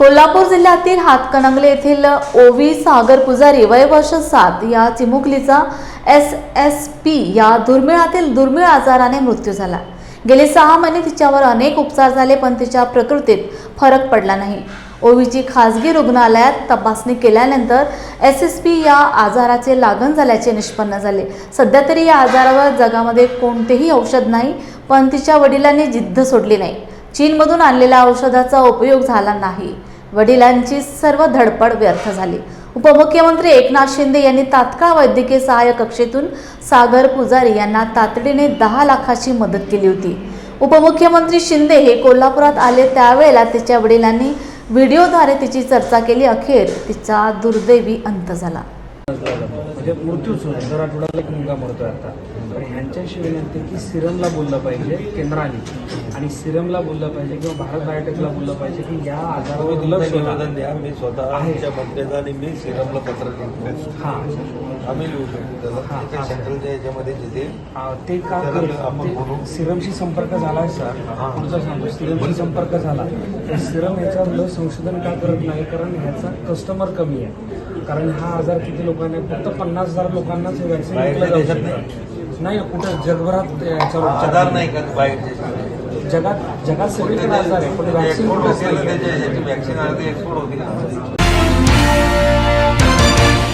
कोल्हापूर जिल्ह्यातील हातकणंगले येथील ओवी सागर पुजारी वय वर्ष सात या चिमुकलीचा एस एस पी या दुर्मिळातील दुर्मिळ आजाराने मृत्यू झाला. गेले सहा महिने तिच्यावर अनेक उपचार झाले पण तिच्या प्रकृतीत फरक पडला नाही. ओवीची खासगी रुग्णालयात तपासणी केल्यानंतर एस एस पी या आजाराचे लागण झाल्याचे निष्पन्न झाले. सध्या तरी या आजारावर जगामध्ये कोणतेही औषध नाही पण तिच्या वडिलांनी जिद्द सोडली नाही. चीनमधून आणलेल्या औषधाचा उपयोग झाला नाही. वडिलांची सर्व धडपड व्यर्थ झाली. उपमुख्यमंत्री एकनाथ शिंदे यांनी तात्काळ वैद्यकीय सहाय्य कक्षेतून सागर पुजारी यांना तातडीने दहा लाखाची मदत केली होती. उपमुख्यमंत्री शिंदे हे कोल्हापुरात आले त्यावेळेला तिच्या वडिलांनी व्हिडिओद्वारे तिची चर्चा केली. अखेर तिचा दुर्दैवी अंत झाला. म्हणजे मृत्यूच होतो दर आठवड्याला एक मुलगा मरतोय आता तर ह्यांच्याशी विनंती की सिरमला बोललं पाहिजे केंद्राने आणि सिरमला बोललं पाहिजे किंवा भारत बायोटेकला बोललं पाहिजे की या आजारावर लक्ष द्या. मी स्वतः आहे. मी सिरमला पत्र लिहितो हा. आम्ही लिहू शकतो त्याला. ते. सेंट्रलच्या याच्यामध्ये ते का आपण. सिरमशी संपर्क झालाय सर. हा. पुढचा सांगतो सिरमशी संपर्क झाला. तर सिरम ह्याच्यावर लस संशोधन का करत नाही? कारण ह्याचा कस्टमर कमी आहे. कारण हा आजार किती लोकांना आहे? फक्त पन्नास हजार लोकांनाच हे व्हॅक्सिन शकतं. नाही. कुठं? जगभरात याच्यावर आधार नाही का जगात जगात सगळीकडे आजार आहे. पण व्हॅक्सिन एक्सपोर्ट होते वॅक्सिन एक्सपोर्ट होती